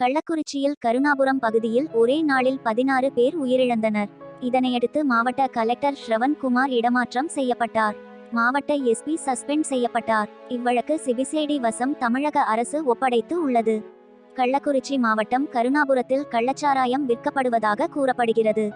கள்ளக்குறிச்சியில் கருணாபுரம் பகுதியில் ஒரே நாளில் பதினாறு பேர் உயிரிழந்தனர். இதனையடுத்து மாவட்ட கலெக்டர் ஸ்ரவன்குமார் இடமாற்றம் செய்யப்பட்டார். மாவட்ட எஸ்பி சஸ்பெண்ட் செய்யப்பட்டார். இவ்வழக்கு சிபிசிஐடி வசம் தமிழக அரசு ஒப்படைத்து உள்ளது. கள்ளக்குறிச்சி மாவட்டம் கருணாபுரத்தில் கள்ளச்சாராயம் விற்கப்படுவதாக கூறப்படுகிறது.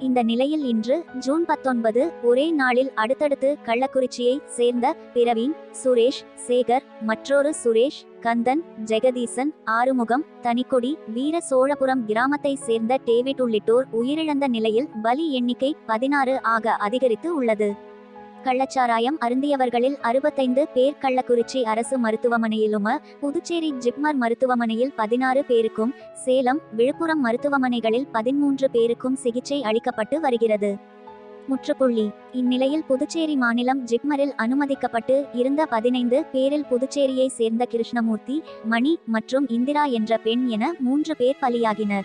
இந்த நிலையில் இன்று ஜூன் பத்தொன்பது ஒரே நாளில் அடுத்தடுத்து கள்ளக்குறிச்சியை சேர்ந்த பிரவீன் சுரேஷ் சேகர் மற்றொரு சுரேஷ் கந்தன் ஜெகதீசன் ஆறுமுகம் தனிக்கொடி வீர சோழபுரம் கிராமத்தை சேர்ந்த டேவிட் உள்ளிட்டோர் உயிரிழந்த நிலையில் பலி எண்ணிக்கை பதினாறு ஆக அதிகரித்து உள்ளது. கள்ளச்சாராயம் அருந்தியவர்களில் அறுபத்தைந்து பேர் கள்ளக்குறிச்சி அரசு மருத்துவமனையிலும் புதுச்சேரி ஜிப்மர் மருத்துவமனையில் பதினாறு பேருக்கும் சேலம் விழுப்புரம் மருத்துவமனைகளில் பதிமூன்று பேருக்கும் சிகிச்சை அளிக்கப்பட்டு வருகிறது. முற்றுப்புள்ளி. இந்நிலையில் புதுச்சேரி மாநிலம் ஜிப்மரில் அனுமதிக்கப்பட்டு இருந்த பதினைந்து பேரில் புதுச்சேரியை சேர்ந்த கிருஷ்ணமூர்த்தி மணி மற்றும் இந்திரா என்ற பெண் என மூன்று பேர் பலியாகினர்.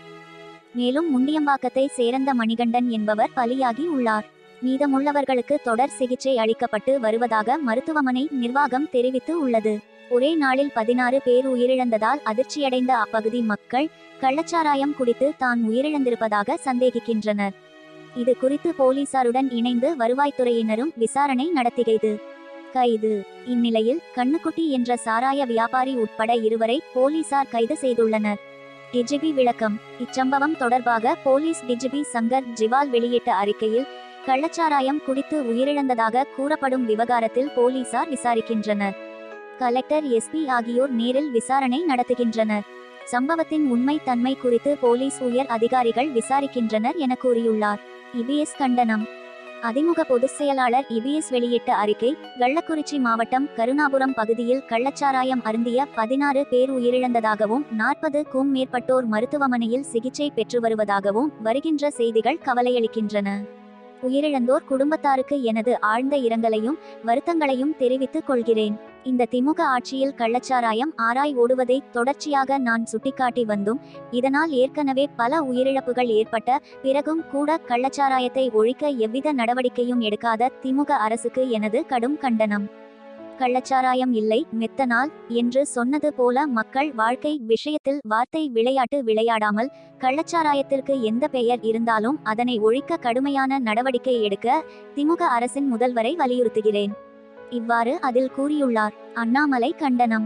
மேலும் முண்டியம்பாக்கத்தை சேர்ந்த மணிகண்டன் என்பவர் பலியாகி உள்ளார். மீதமுள்ளவர்களுக்கு தொடர் சிகிச்சை அளிக்கப்பட்டு வருவதாக மருத்துவமனை நிர்வாகம் தெரிவித்து உள்ளது. ஒரே நாளில் பதினாறு பேர் உயிரிழந்ததால் அதிர்ச்சியடைந்த அப்பகுதி மக்கள் கள்ளச்சாராயம் குடித்து தான் உயிரிழந்திருப்பதாக சந்தேகிக்கின்றனர். இது குறித்து போலீசாருடன் இணைந்து வருவாய்த்துறையினரும் விசாரணை நடத்துகிறது கைது. இந்நிலையில் கண்ணுக்குட்டி என்ற சாராய வியாபாரி உட்பட இருவரை போலீசார் கைது செய்துள்ளனர். டிஜிபி விளக்கம். இச்சம்பவம் தொடர்பாக போலீஸ் டிஜிபி சங்கர் ஜிவால் வெளியிட்ட அறிக்கையில் கள்ளச்சாராயம் குடித்து உயிரிழந்ததாக கூறப்படும் விவகாரத்தில் போலீசார் விசாரிக்கின்றனர். கலெக்டர் எஸ்பி ஆகியோர் நேரில் விசாரணை நடத்துகின்றனர். சம்பவத்தின் உண்மை தன்மை குறித்து போலீஸ் உயர் அதிகாரிகள் விசாரிக்கின்றனர் என கூறியுள்ளார். இபிஎஸ் கண்டனம். அதிமுக பொதுச் செயலாளர் இபிஎஸ் வெளியிட்ட அறிக்கை கள்ளக்குறிச்சி மாவட்டம் கருணாபுரம் பகுதியில் கள்ளச்சாராயம் அருந்திய பதினாறு பேர் உயிரிழந்ததாகவும் நாற்பதுக்கும் மேற்பட்டோர் மருத்துவமனையில் சிகிச்சை பெற்று வருவதாகவும் வருகின்ற செய்திகள் கவலையளிக்கின்றன. உயிரிழந்தோர் குடும்பத்தாருக்கு எனது ஆழ்ந்த இரங்கலையும் வருத்தங்களையும் தெரிவித்துக் கொள்கிறேன். இந்த திமுக ஆட்சியில் கள்ளச்சாராயம் ஆராய் ஓடுவதை தொடர்ச்சியாக நான் சுட்டிக்காட்டி வந்தும் இதனால் ஏற்கனவே பல உயிரிழப்புகள் ஏற்பட்ட பிறகும் கூட கள்ளச்சாராயத்தை ஒழிக்க எவ்வித நடவடிக்கையும் எடுக்காத திமுக அரசுக்கு எனது கடும் கண்டனம். கள்ளச்சாராயம் இல்லை மெத்தனால் என்று சொன்னது போல மக்கள் வாழ்க்கை விஷயத்தில் வார்த்தை விளையாட்டு விளையாடாமல் கள்ளச்சாராயத்திற்கு எந்த பெயர் இருந்தாலும் அதனை ஒழிக்க கடுமையான நடவடிக்கை எடுக்க திமுக அரசின் முதல்வரை வலியுறுத்துகிறேன். இவ்வாறு அதில் கூறியுள்ளார் அண்ணாமலை கண்டனம்.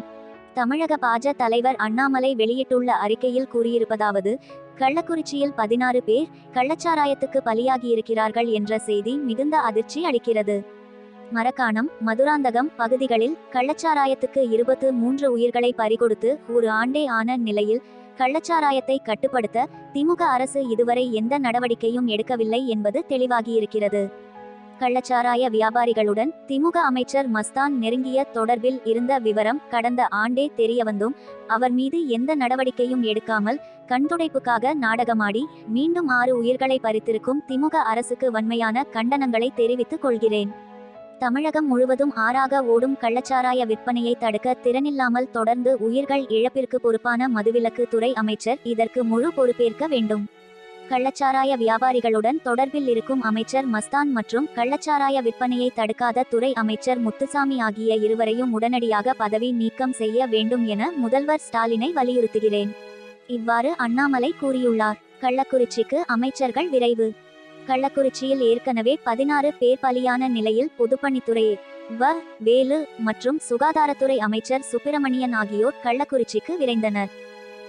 தமிழக பாஜ தலைவர் அண்ணாமலை வெளியிட்டுள்ள அறிக்கையில் கூறியிருப்பதாவது கள்ளக்குறிச்சியில் பதினாறு பேர் கள்ளச்சாராயத்துக்கு பலியாகியிருக்கிறார்கள் என்ற செய்தி மிகுந்த அதிர்ச்சி அளிக்கிறது. மரக்காணம் மதுராந்தகம் பகுதிகளில் கள்ளச்சாராயத்துக்கு இருபத்து மூன்று உயிர்களை பறிகொடுத்து ஒரு ஆண்டே ஆன நிலையில் கள்ளச்சாராயத்தை கட்டுப்படுத்த திமுக அரசு இதுவரை எந்த நடவடிக்கையும் எடுக்கவில்லை என்பது தெளிவாகியிருக்கிறது. கள்ளச்சாராய வியாபாரிகளுடன் திமுக அமைச்சர் மஸ்தான் நெருங்கிய தொடர்பில் இருந்த விவரம் கடந்த ஆண்டே தெரியவந்தும் அவர் மீது எந்த நடவடிக்கையும் எடுக்காமல் கண்துடைப்புக்காக நாடகமாடி மீண்டும் ஆறு உயிர்களை பறித்திருக்கும் திமுக அரசுக்கு வன்மையான கண்டனங்களை தெரிவித்துக் கொள்கிறேன். தமிழகம் முழுவதும் ஆறாக ஓடும் கள்ளச்சாராய விற்பனையை தடுக்க திறனில்லாமல் தொடர்ந்து உயிர்கள் இழப்பிற்கு பொறுப்பான மதுவிலக்கு துறை அமைச்சர் இதற்கு முழு பொறுப்பேற்க வேண்டும். கள்ளச்சாராய வியாபாரிகளுடன் தொடர்பில் இருக்கும் அமைச்சர் மஸ்தான் மற்றும் கள்ளச்சாராய விற்பனையை தடுக்காத துறை அமைச்சர் முத்துசாமி ஆகிய இருவரையும் உடனடியாக பதவி நீக்கம் செய்ய வேண்டும் என முதல்வர் ஸ்டாலினை வலியுறுத்துகிறேன். இவ்வாறு அண்ணாமலை கூறியுள்ளார். கள்ளக்குறிச்சிக்கு அமைச்சர்கள் விரைவு. கள்ளக்குறிச்சியில் ஏற்கனவே பதினாறு பேர் பலியான நிலையில் பொதுப்பணித்துறை வ. வேலு மற்றும் சுகாதாரத்துறை அமைச்சர் சுப்பிரமணியன் ஆகியோர் கள்ளக்குறிச்சிக்கு விரைந்தனர்.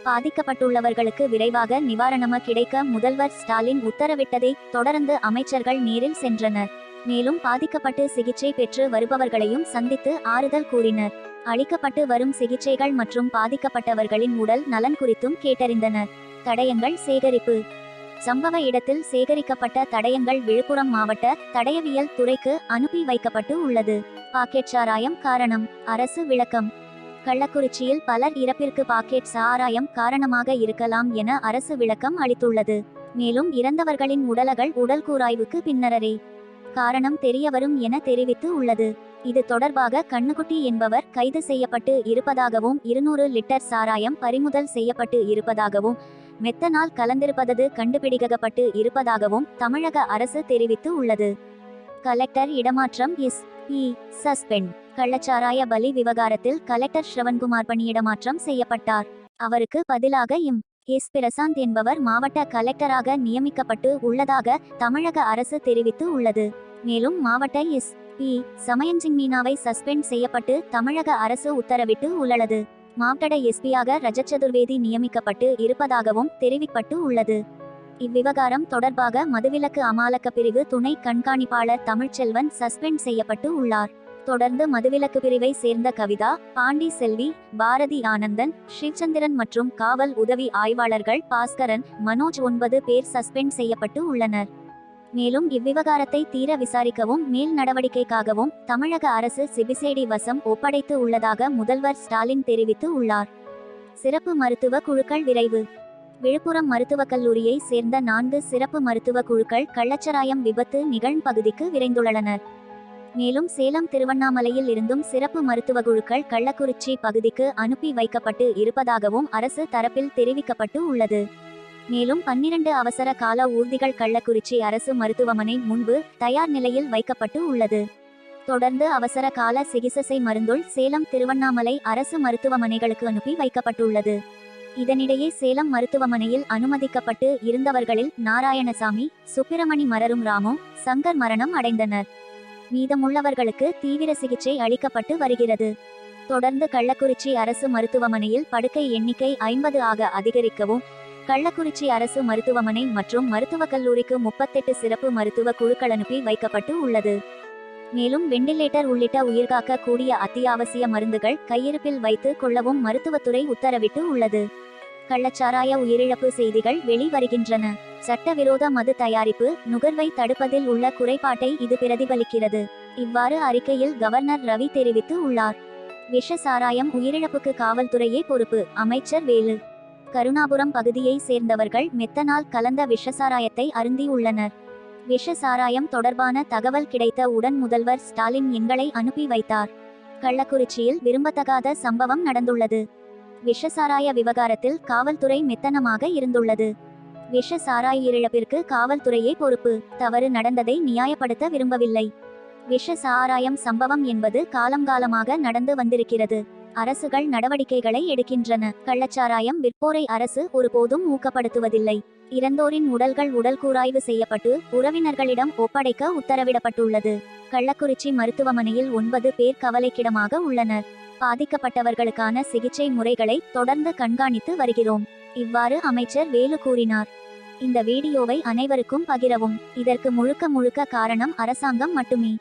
பாதிக்கப்பட்டுள்ளவர்களுக்கு விரைவாக நிவாரணம கிடைக்க முதல்வர் ஸ்டாலின் உத்தரவிட்டதை தொடர்ந்து அமைச்சர்கள் நேரில் சென்றனர். மேலும் பாதிக்கப்பட்டு சிகிச்சை பெற்று வருபவர்களையும் சந்தித்து ஆறுதல் கூறினர். அளிக்கப்பட்டு வரும் சிகிச்சைகள் மற்றும் பாதிக்கப்பட்டவர்களின் உடல் நலன் குறித்தும் கேட்டறிந்தனர். தடயங்கள் சேகரிப்பு சம்பவ இடத்தில் சேகரிக்கப்பட்ட தடயங்கள் விழுப்புரம் மாவட்ட தடயவியல் துறைக்கு அனுப்பி வைக்கப்பட்டு உள்ளது. பாக்கெட் சாராயம் காரணம். அரசு விளக்கம். கள்ளக்குறிச்சியில் பலர் இறப்பிற்கு பாக்கெட் சாராயம் காரணமாக இருக்கலாம் என அரசு விளக்கம் அளித்துள்ளது. மேலும் இறந்தவர்களின் உடலகள் உடல் கூராய்வுக்கு பின்னரே காரணம் தெரியவரும் என தெரிவித்து உள்ளது. இது தொடர்பாக கண்ணுக்குட்டி என்பவர் கைது செய்யப்பட்டு இருப்பதாகவும் இருநூறு லிட்டர் சாராயம் பறிமுதல் செய்யப்பட்டு இருப்பதாகவும் மெத்தனால் கலந்திருப்பது கண்டுபிடிக்கப்பட்டு இருப்பதாகவும் தமிழக அரசு தெரிவித்து உள்ளது. கலெக்டர் இடமாற்றம் இஸ். இ. சஸ்பெண்ட். கள்ளச்சாராய பலி விவகாரத்தில் கலெக்டர் ஸ்ரவன்குமார் பணியிடமாற்றம் செய்யப்பட்டார். அவருக்கு பதிலாக எம். எஸ். பிரசாந்த் என்பவர் மாவட்ட கலெக்டராக நியமிக்கப்பட்டு உள்ளதாக தமிழக அரசு தெரிவித்து உள்ளது. மேலும் மாவட்ட எஸ். பி சமயஞ்சிங் மீனாவை சஸ்பெண்ட் செய்யப்பட்டு தமிழக அரசு உத்தரவிட்டு உள்ளது. மாவட்ட எஸ்பியாக ரஜத் சதுர்வேதி நியமிக்கப்பட்டு இருப்பதாகவும் தெரிவிக்கப்பட்டு உள்ளது. இவ்விவகாரம் தொடர்பாக மதுவிலக்கு அமாலக்க பிரிவு துணை கண்காணிப்பாளர் தமிழ்ச்செல்வன் சஸ்பெண்ட் செய்யப்பட்டு உள்ளார். தொடர்ந்து மதுவிலக்கு பிரிவை சேர்ந்த கவிதா பாண்டி செல்வி பாரதி ஆனந்தன் ஸ்ரீச்சந்திரன் மற்றும் காவல் உதவி ஆய்வாளர்கள் பாஸ்கரன் மனோஜ் ஒன்பது பேர் சஸ்பெண்ட் செய்யப்பட்டு உள்ளனர். மேலும் இவ்விவகாரத்தை தீர விசாரிக்கவும் மேல் நடவடிக்கைக்காகவும் தமிழக அரசு சிபிசேடி வசம் ஒப்படைத்து உள்ளதாக முதல்வர் ஸ்டாலின் தெரிவித்து உள்ளார். சிறப்பு மருத்துவ குழுக்கள் விரைவு. விழுப்புரம் மருத்துவக் கல்லூரியை சேர்ந்த நான்கு சிறப்பு மருத்துவ குழுக்கள் கள்ளச்சராயம் விபத்து நிகழ் பகுதிக்கு விரைந்துள்ளனர். மேலும் சேலம் திருவண்ணாமலையில் இருந்தும் சிறப்பு மருத்துவ குழுக்கள் கள்ளக்குறிச்சி பகுதிக்கு அனுப்பி வைக்கப்பட்டு இருப்பதாகவும் அரசு தரப்பில் தெரிவிக்கப்பட்டு உள்ளது. மேலும் பன்னிரண்டு அவசர கால ஊர்திகள் கள்ளக்குறிச்சி அரசு மருத்துவமனை முன்பு தயார் நிலையில் வைக்கப்பட்டு உள்ளது. தொடர்ந்து அவசர கால சிகிச்சை மருந்துள் சேலம் திருவண்ணாமலை அரசு மருத்துவமனைகளுக்கு அனுப்பி வைக்கப்பட்டுள்ளது. இதனிடையே சேலம் மருத்துவமனையில் அனுமதிக்கப்பட்டு இருந்தவர்களில் நாராயணசாமி சுப்பிரமணி மரரும் ராமு சங்கர் மரணம் அடைந்தனர். மீதமுள்ளவர்களுக்கு தீவிர சிகிச்சை அளிக்கப்பட்டு வருகிறது. தொடர்ந்து கள்ளக்குறிச்சி அரசு மருத்துவமனையில் படுக்கை எண்ணிக்கை ஐம்பது ஆக அதிகரிக்கவும் கள்ளக்குறிச்சி அரசு மருத்துவமனை மற்றும் மருத்துவக் கல்லூரிக்கு முப்பத்தெட்டு சிறப்பு மருத்துவ குழுக்கள் அனுப்பி வைக்கப்பட்டு உள்ளது. மேலும் வெண்டிலேட்டர் உள்ளிட்ட உயிர்காக்க கூடிய அத்தியாவசிய மருந்துகள் கையிருப்பில் வைத்து கொள்ளவும் மருத்துவத்துறை உத்தரவிட்டு உள்ளது. கள்ளச்சாராய உயிரிழப்பு செய்திகள் வெளிவருகின்றன. சட்டவிரோத மது தயாரிப்பு நுகர்வை தடுப்பதில் உள்ள குறைபாட்டை இது பிரதிபலிக்கிறது. இவ்வாறு அறிக்கையில் கவர்னர் ரவி தெரிவித்து உள்ளார். விஷ சாராயம் உயிரிழப்புக்கு காவல்துறையே பொறுப்பு அமைச்சர் வேலு கருணாபுரம் பகுதியை சேர்ந்தவர்கள் மெத்தனால் கலந்த விஷசாராயத்தை அருந்தியுள்ளனர் விஷசாராயம் விஷ சாராயம் தொடர்பான தகவல் கிடைத்த உடன் முதல்வர் ஸ்டாலின் எண்களை அனுப்பி வைத்தார். கள்ளக்குறிச்சியில் விரும்பத்தகாத சம்பவம் நடந்துள்ளது. விஷசாராய விவகாரத்தில் காவல்துறை மெத்தனமாக இருந்துள்ளது. விஷ சாராய இழப்பிற்கு காவல்துறையே பொறுப்பு. தவறு நடந்ததை நியாயப்படுத்த விரும்பவில்லை. விஷ சாராயம் சம்பவம் என்பது காலங்காலமாக நடந்து வந்திருக்கிறது. அரசுகள் நடவடிக்கைகளை எடுக்கின்றன. கள்ளச்சாராயம் விற்போரை அரசு ஒருபோதும் ஊக்கப்படுத்துவதில்லை. இறந்தோரின் உடல்கள் உடல் கூராய்வு செய்யப்பட்டு உறவினர்களிடம் ஒப்படைக்க உத்தரவிடப்பட்டுள்ளது. கள்ளக்குறிச்சி மருத்துவமனையில் ஒன்பது பேர் கவலைக்கிடமாக உள்ளனர். பாதிக்கப்பட்டவர்களுக்கான சிகிச்சை முறைகளை தொடர்ந்து கண்காணித்து வருகிறோம். இவ்வாறு அமைச்சர் வேலு கூறினார். இந்த வீடியோவை அனைவருக்கும் பகிரவும். இதற்கு முழுக்க முழுக்க காரணம் அரசாங்கம் மட்டுமே.